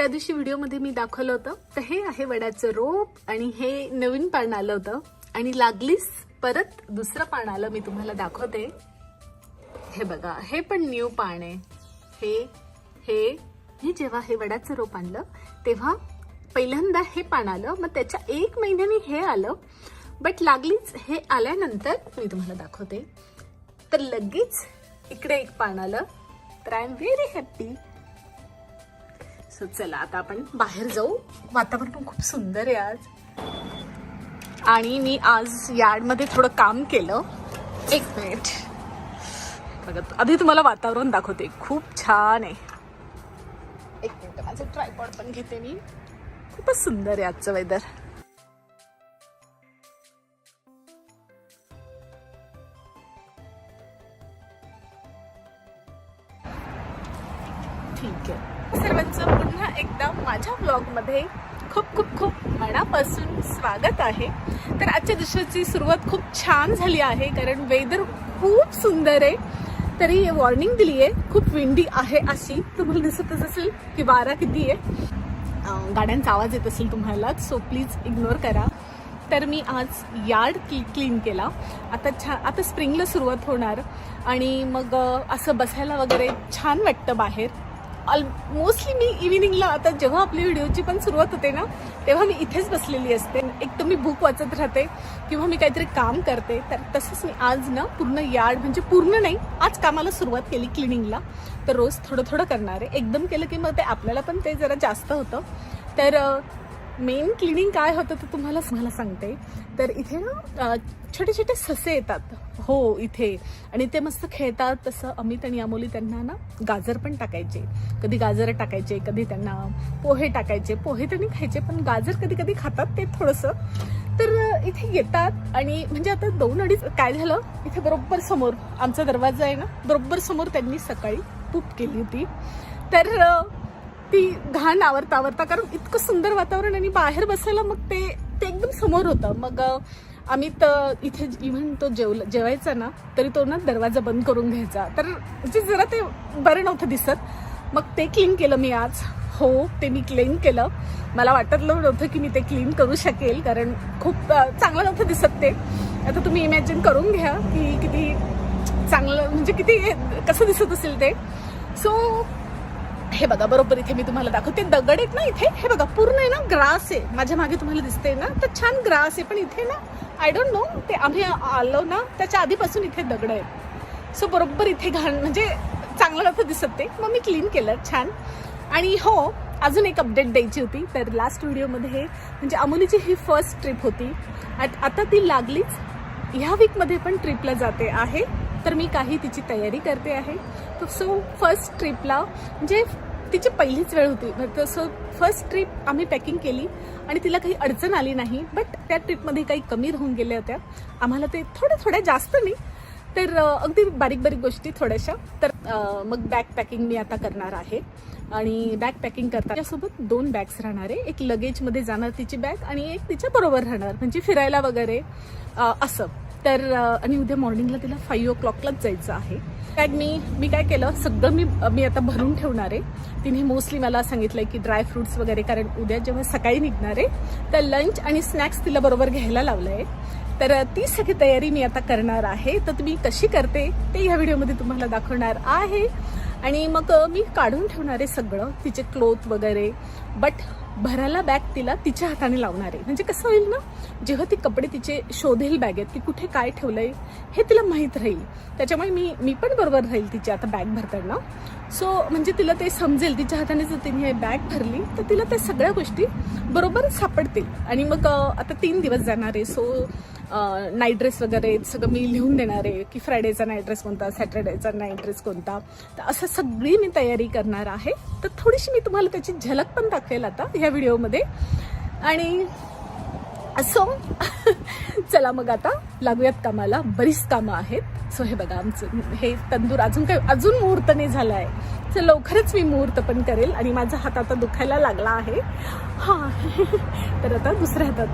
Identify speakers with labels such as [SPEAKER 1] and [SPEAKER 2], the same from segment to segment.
[SPEAKER 1] त्या दिवशी व्हिडिओमध्ये मी दाखवलं होतं. तर हे आहे वडाचं रोप आणि हे नवीन पान आलं होतं. आणि लागलीच परत दुसरं पान आलं मी तुम्हाला दाखवते. हे बघा हे पण न्यू पान आहे. हे हे मी जेव्हा हे वडाचं रोप आणलं तेव्हा पहिल्यांदा हे पान आलं. मग त्याच्या एक महिन्याने हे आलं. बट लागलीच हे आल्यानंतर मी तुम्हाला दाखवते. तर लगेच इकडे एक पान आलं. तर I am very happy so चला आता आपण बाहेर जाऊ. वातावरण पण खूप सुंदर आहे आज. आणि मी आज यार्डमध्ये थोडं काम केलं. एक मिनिट. बघा आधी तुम्हाला वातावरण दाखवते. खूप छान आहे. एक मिनिट माझं ट्रायपॉड पण घेते मी. खूपच सुंदर आहे आजचं वेदर ब्लॉगमध्ये खूप खूप खूप मनापासून स्वागत आहे. तर आजच्या दिवसाची सुरुवात खूप छान झाली आहे कारण वेदर खूप सुंदर आहे. तरी वॉर्निंग दिली आहे खूप विंडी आहे अशी. तुम्हाला दिसतच असेल की वारा किती आहे. गाड्यांचा आवाज येत असेल तुम्हाला सो प्लीज इग्नोर करा. तर मी आज यार्ड क्ली क्लीन केला. आता छान आता स्प्रिंगला सुरुवात होणार. आणि मग असं बसायला वगैरे छान वाटतं बाहेर. ऑल मोस्टली मी इव्हिनिंगला आता जेव्हा आपली व्हिडिओची पण सुरुवात होते ना तेव्हा मी इथेच बसलेली असते. एक तर मी बुक वाचत राहते किंवा मी काहीतरी काम करते. तर तसंच मी आज ना पूर्ण यार्ड म्हणजे पूर्ण नाही आज कामाला सुरुवात केली क्लिनिंगला तर रोज थोडं थोडं करणार आहे. एकदम केलं की मग ते आपल्याला पण ते जरा जास्त होतं. तर मेन क्लिनिंग काय होतं ते तुम्हाला मला सांगते. तर इथे ना छोटे छोटे ससे येतात. हो इथे. आणि ते मस्त खेळतात. तसं अमित आणि अमोली त्यांना ना गाजर पण टाकायचे. कधी गाजर टाकायचे कधी त्यांना पोहे टाकायचे. पोहे त्यांनी खायचे पण गाजर कधी कधी खातात ते थोडंसं. तर इथे येतात आणि म्हणजे आता दोन अडीच काय झालं? इथे बरोबर समोर आमचा दरवाजा आहे ना बरोबर समोर त्यांनी सकाळी पूप केली होती. तर ती घाण आवरता आवरता कारण इतकं सुंदर वातावरण आणि बाहेर बसायला मग ते ते एकदम समोर होतं. मग आम्ही तर इथे इव्हन तो जेवला जेवायचा ना तरी तो ना दरवाजा बंद करून घ्यायचा. तर म्हणजे जरा ते बरं नव्हतं दिसत. मग ते क्लीन केलं मी आज. हो ते मी क्लीन केलं. मला वाटतलं नव्हतं की मी ते क्लीन करू शकेल कारण खूप चांगलं नव्हतं दिसत ते. आता तुम्ही इमॅजिन करून घ्या की किती चांगलं म्हणजे किती कसं दिसत असेल ते. सो हे बघा बरोबर इथे मी तुम्हाला दाखवते. दगड आहेत ना इथे हे बघा पूर्ण आहे ना ग्रास आहे. माझ्या मागे तुम्हाला दिसते ना तर छान ग्रास आहे. पण इथे ना आय डोंट नो ते आम्ही आलो ना त्याच्या आधीपासून इथे दगड आहेत. सो बरोबर इथे घाण म्हणजे चांगलं नव्हतं दिसत ते मग मी क्लीन केलं छान. आणि हो अजून एक अपडेट द्यायची होती. तर लास्ट व्हिडिओमध्ये म्हणजे अमोलीची ही फर्स्ट ट्रिप होती. आता ती लागलीच. ह्या वीकमध्ये पण ट्रिपला जाते आहे. तर मी काही तिची तयारी करते आहे. सो फर्स्ट ट्रिपला म्हणजे तिची पहिलीच वेळ होती. तसं फर्स्ट ट्रिप आम्ही पॅकिंग केली आणि तिला काही अडचण आली नाही. बट त्या ट्रिपमध्ये काही कमी राहून गेल्या होत्या. आम्हाला ते थोड्या थोड्या जास्त नाही. तर अगदी बारीक बारीक गोष्टी थोड्याशा. तर मग बॅग पॅकिंग मी आता करणार आहे. आणि बॅग पॅकिंग करता त्यासोबत दोन बॅग्स राहणार आहे. एक लगेजमध्ये जाणार तिची बॅग आणि एक तिच्या बरोबर राहणार. म्हणजे फिरायला वगैरे. असं. तर आणि उद्या मॉर्निंगला तिला फाईव्ह ओ क्लॉकलाच जायचं आहे. कारण मी मी काय केलं सगळं मी मी आता भरून ठेवणार आहे. तिने मोस्टली मला सांगितलंय की ड्राय फ्रुट्स वगैरे कारण उद्या जेव्हा सकाळी निघणार आहे तर लंच आणि स्नॅक्स तिला बरोबर घ्यायला लावलंय. तर ती सगळी तयारी मी आता करणार आहे. तर तुम्ही कशी करते ते ह्या व्हिडिओमध्ये तुम्हाला दाखवणार आहे. आणि मग मी काढून ठेवणार आहे सगळं तिचे क्लोथ वगैरे. बट भरायला बॅग तिला तिच्या हाताने लावणार आहे. म्हणजे कसं होईल ना? जेव्हा ती कपडे तिचे शोधेल बॅगेत की कुठे काय ठेवलंय हे तिला माहीत राहील. त्याच्यामुळे मी मी पण बरोबर राहील तिची आता बॅग भरताना. सो म्हणजे तिला ते समजेल तिच्या हाताने जर तिने हे बॅग भरली तर तिला त्या सगळ्या गोष्टी बरोबर सापडतील. आणि मग आता तीन दिवस जाणार आहे. सो नाईट ड्रेस वगैरे सगळं मी लिहून देणार आहे की फ्रायडेचा नाईट ड्रेस कोणता सॅटर्डेचा नाईट ड्रेस कोणता. तर असं सगळी मी तयारी करणार आहे. तर थोडीशी मी तुम्हाला त्याची झलक पण दाखवेल आता ह्या व्हिडिओमध्ये आणि असो. चला मग आता लागूयात कामाला. बरीच कामं आहेत. सो हे बघा आमचं हे तंदूर अजून काही अजून मुहूर्त नाही झाला आहे तर लवकरच मी मुहूर्त पण करेल आणि माझा हात आता दुखायला लागला आहे. हां. तर आता दुसऱ्या हातात.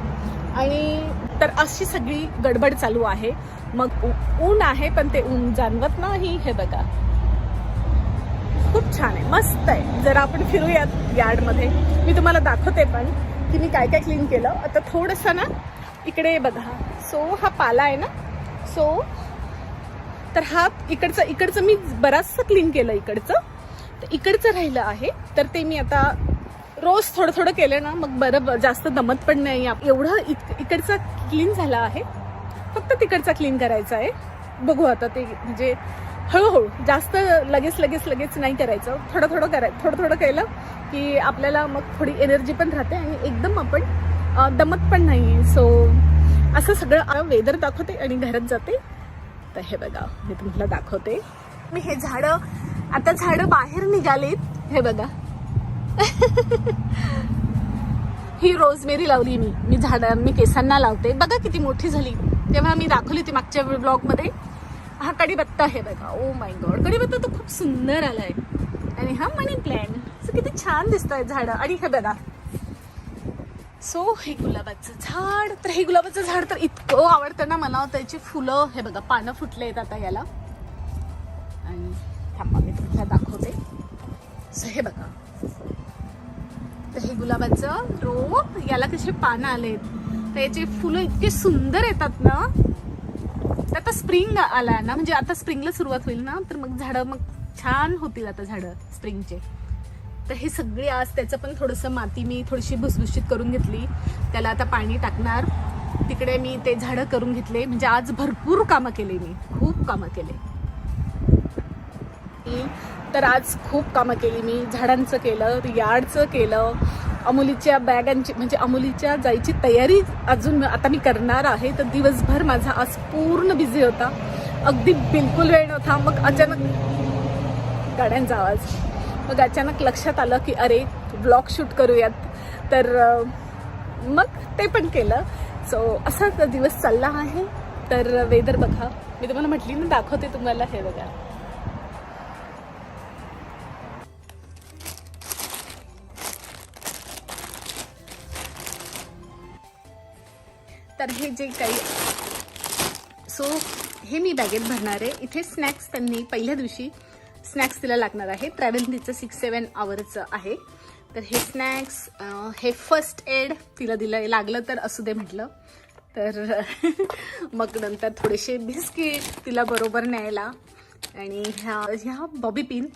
[SPEAKER 1] आणि तर अशी सगळी गडबड चालू आहे. मग ऊ- ऊन आहे पण ते ऊन जाणवत नाही हे बघा. खूप छान आहे. मस्त आहे. जरा आपण फिरूयात यार्डमध्ये मी तुम्हाला दाखवते पण. की मी काय काय क्लीन केलं? आता थोडंसं ना इकडे बघा. सो हा पाला आहे ना? सो तर हा इकडचं इकडचं मी बराचसं क्लीन केलं इकडचं. तर इकडचं राहिलं आहे. तर ते मी आता रोज थोडं थोडं केलं ना मग बरं ब- जास्त दमत पण नाही. एवढं इक इकडचा क्लीन झाला आहे. फक्त तिकडचा क्लीन करायचा आहे. बघू आता ते म्हणजे हळूहळू जास्त लगेच लगेच लगेच नाही करायचं. थोडं थोडं करायचं थोडं थोडं केलं की आपल्याला मग थोडी एनर्जी पण राहते आणि एकदम आपण दमत पण नाही सो असं सगळं वेदर दाखवते आणि घरात जाते. तर हे बघा मी तुम्हाला दाखवते. मी हे झाडं आता झाडं बाहेर निघालीत. हे बघा. ही रोजमेरी लावली मी. मी झाडं मी केसांना लावते. बघा किती मोठी झाली. तेव्हा मी दाखवली होती मागच्या ब्लॉगमध्ये हा कढीपत्ता आहे बघा. ओ माय गॉड कढीपत्ता तर खूप सुंदर आलाय. आणि हा मनी प्लॅन. किती छान दिसत आहे झाडं. आणि हे बघा. सो हे गुलाबाचं झाड. तर हे गुलाबाचं झाड तर इतकं आवडतं ना मला. त्याची फुलं हे बघा पानं फुटले आहेत आता याला. आणि थांबा मी तुम्हाला दाखवते. सो हे बघा. तर हे गुलाबाचं रोप याला कसे पानं आलेत. तर याचे फुलं इतके सुंदर येतात ना. तर आता स्प्रिंग आला ना म्हणजे आता स्प्रिंगला सुरुवात होईल ना तर मग झाडं मग छान होतील आता झाडं स्प्रिंगचे तर हे सगळे आज त्याचं पण थोडंसं माती मी थोडीशी भुसभुशीत करून घेतली. त्याला आता पाणी टाकणार. तिकडे मी ते झाडं करून घेतले. म्हणजे आज भरपूर कामं केले मी. खूप कामं केले. तर आज खूप कामं केली मी. झाडांचं केलं यार्डचं केलं. अमुलीच्या बॅगांची म्हणजे अमुलीच्या जायची तयारी अजून आता मी करणार आहे. तर दिवसभर माझा आज पूर्ण बिझी होता. अगदी बिलकुल वेळ नव्हता. मग अचानक गाड्यांचा आवाज. मग अचानक लक्षात आलं की अरे ब्लॉग शूट करूयात. तर मग ते पण केलं. सो असा दिवस चालला आहे. तर वेदर बघा. मी तुम्हाला म्हटली ना दाखवते तुम्हाला हे बघा. तर हे जे काही सो हे मी बॅगेत भरणार आहे. इथे स्नॅक्स त्यांनी पहिल्या दिवशी स्नॅक्स तिला लागणार आहे. ट्रॅव्हल तिचं सिक्स सेवन आवरचं आहे. तर हे स्नॅक्स हे फर्स्ट एड तिला दिलं लागलं तर असू दे म्हटलं. तर मग नंतर थोडेसे बिस्किट तिला बरोबर न्यायला. आणि ह्या ह्या बॉबी पिन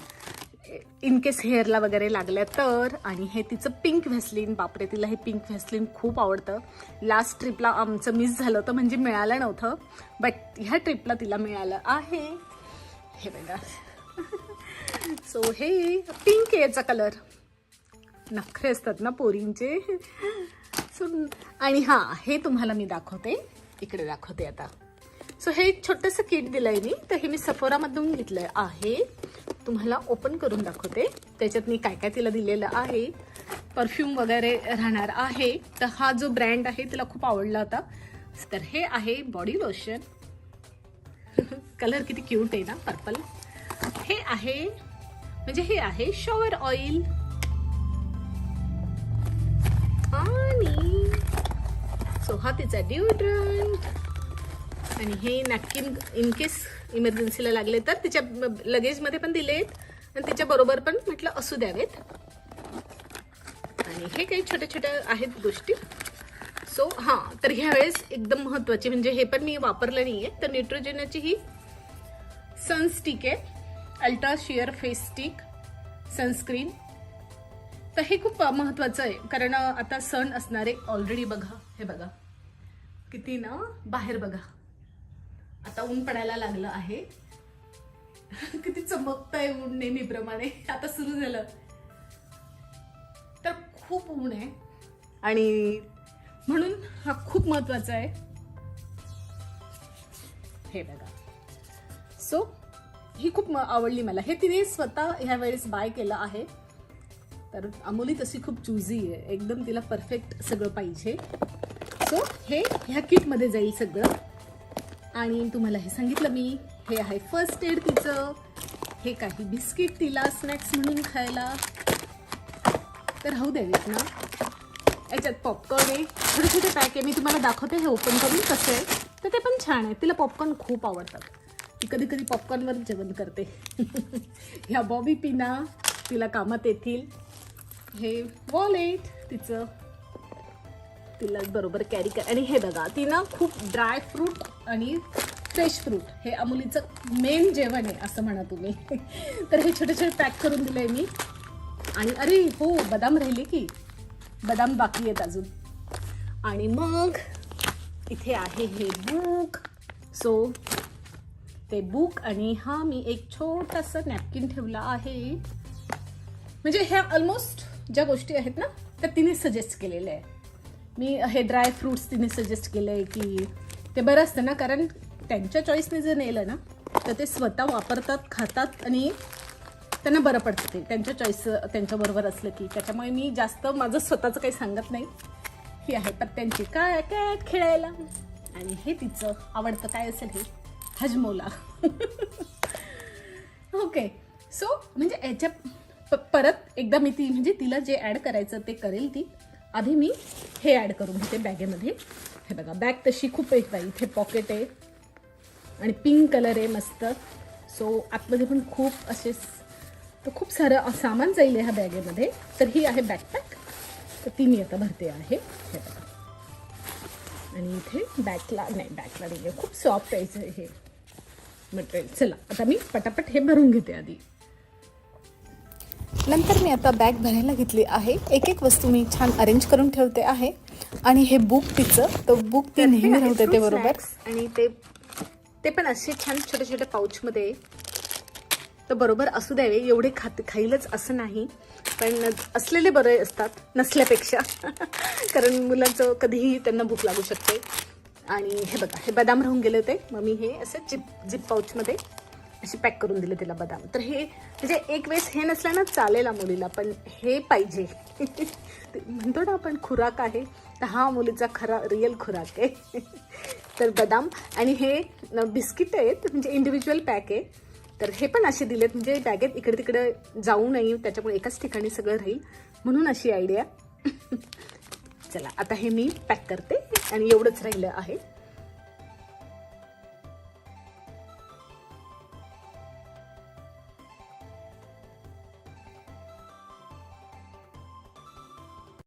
[SPEAKER 1] इन केस हेअरला वगैरे लागल्या तर आणि हे तिचं पिंक व्हॅसलिन बापरे तिला हे पिंक व्हॅसलिन खूप आवडतं. लास्ट ट्रिपला आमचं मिस झालं होतं म्हणजे मिळालं नव्हतं बट ह्या ट्रिपला तिला मिळालं आहे. हे बघा. सो हे पिंक याचा कलर नखरे असतात ना पोरींचे. सो आणि हां हे तुम्हाला मी दाखवते. इकडे दाखवते आता. सो हे एक छोटंसं किट आहे मी तर हे मी सफोरामधून घेतलं आहे. तुम्हाला ओपन करून दाखवते. त्याच्यात मी काय काय तिला दिलेलं आहे. परफ्यूम वगैरे राहणार आहे. तर हा जो ब्रँड आहे तिला खूप आवडला होता. तर हे आहे बॉडी लोशन कलर किती क्यूट आहे ना पर्पल हे आहे म्हणजे हे आहे शॉवर ऑइल आणि सो हा तिचा डिओड्रंट आणि हे नॅपकिन इन केस इमर्जन्सीला लागले तर तिच्या लगेजमध्ये पण दिले आहेत आणि तिच्या बरोबर पण म्हटलं असू द्यावेत. आणि हे काही छोट्या छोट्या आहेत गोष्टी. सो हां तर ह्यावेळेस एकदम महत्त्वाची म्हणजे हे पण मी वापरलं नाही आहे तर निट्रोजेनाची ही सनस्टिक आहे. Ultra sheer face stick sunscreen तर हे खूप महत्त्वाचं आहे कारण आता सण असणारे ऑलरेडी बघा हे बघा. किती ना बाहेर बघा. आता ऊन पडायला लागलं आहे. किती चमकत आहे ऊन नेहमीप्रमाणे. आता सुरू झालं. तर खूप ऊन आहे. आणि म्हणून हा खूप महत्त्वाचा आहे. हे बघा. सो ही खूप म- आवडली मला. हे तिने स्वतः ह्या वेळेस बाय केलं आहे. तर अमोली तशी खूप चुझी आहे. एकदम तिला परफेक्ट सगळं पाहिजे. सो हे ह्या किटमध्ये जाईल सगळं. आणि तुम्हाला हे सांगितलं मी हे आहे फर्स्ट एड तिचं. हे काही बिस्किट तिला स्नॅक्स म्हणून खायला. तर राहू द्यावीत ना याच्यात पॉपकॉर्न आहे. छोटे छोटे पॅक आहे. मी तुम्हाला दाखवते हे ओपन करून कसं आहे. तर ते पण छान आहे. तिला पॉपकॉर्न खूप आवडतात. ती कधी कधी पॉपकॉर्नवर जेवण करते. ह्या बॉबी पिना तिला कामात येतील. हे वॉलेट तिचं. तिला बरोबर कॅरी कर. आणि हे बघा तिनं खूप ड्राय फ्रूट आणि फ्रेश फ्रूट हे अमुलीचं मेन जेवण आहे असं म्हणा तुम्ही. तर हे छोटे छोटे पॅक करून दिले मी. आणि अरे हो बदाम राहिले की. बदाम बाकी आहेत अजून. आणि मग इथे आहे हे बुक सो ते बुक आणि हा मी एक छोटासा नॅपकिन ठेवला आहे. म्हणजे ह्या ऑलमोस्ट ज्या गोष्टी आहेत ना त्या तिने सजेस्ट केलेल्या आहे मी हे ड्राय फ्रूट्स तिने सजेस्ट केलं आहे की ते बरं असतं ना कारण त्यांच्या चॉईसने जर नेलं ना तर ते स्वतः वापरतात खातात आणि त्यांना बरं पडतं ते. त्यांच्या चॉईस त्यांच्याबरोबर असलं की. त्याच्यामुळे मी जास्त माझं स्वतःचं काही सांगत नाही. ही आहे पत्त्यांची काय काय खेळायला. आणि हे तिचं आवडतं काय असेल हे? हजमोला. ओके सो म्हणजे याच्या प- परत एकदा मी ती म्हणजे तिला जे ॲड करायचं ते करेल ती. आधी मी हे ॲड करून घेते बॅगेमध्ये. हे बघा बॅग तशी खूप येत आहे इथे पॉकेट आहे आणि पिंक कलर आहे मस्त. सो आतमध्ये पण खूप असे तर खूप सारं सामान जाईल ह्या बॅगेमध्ये. तर ही आहे बॅकपॅक तर ती मी आता भरते आहे. हे बघा. आणि इथे बॅकला नाही बॅकला नाही खूप सॉफ्ट आहे हे मटेरियल चला आता मी पटापट हे भरून घेते आधी.
[SPEAKER 2] नंतर मी आता बॅग भरायला घेतली आहे. एक एक वस्तू मी छान अरेंज करून ठेवते आहे. आणि हे बुक तिचं तर बुक ती नेहमी राहते ते बरोबर.
[SPEAKER 1] आणि ते ते पण असे छान छोटे छोटे पाऊचमध्ये तर बरोबर असू द्यावे एवढे खात खाईलच असं नाही. पण असलेले बरे असतात नसल्यापेक्षा. कारण मुलांचं कधीही त्यांना भूक लागू शकते. आणि हे बघा हे बदाम राहून गेले होते. मग मी हे असं जिप जिप पाऊचमध्ये अशी पॅक करून दिले तिला बदाम. तर हे म्हणजे एक वेळेस हे नसलं ना चालेल मुलीला पण हे पाहिजे. म्हणतो ना आपण खुराक आहे. तर हा मुलीचा खरा रिअल खुराक आहे. तर बदाम आणि हे बिस्किट आहेत म्हणजे इंडिव्हिज्युअल पॅक आहे. तर हे पण असे दिलेत म्हणजे बॅगेत इकडे तिकडे जाऊ नये त्याच्यामुळे एकाच ठिकाणी सगळं राहील. म्हणून अशी आयडिया चला आता हे मी पॅक करते आणि एवढंच राहिलं आहे.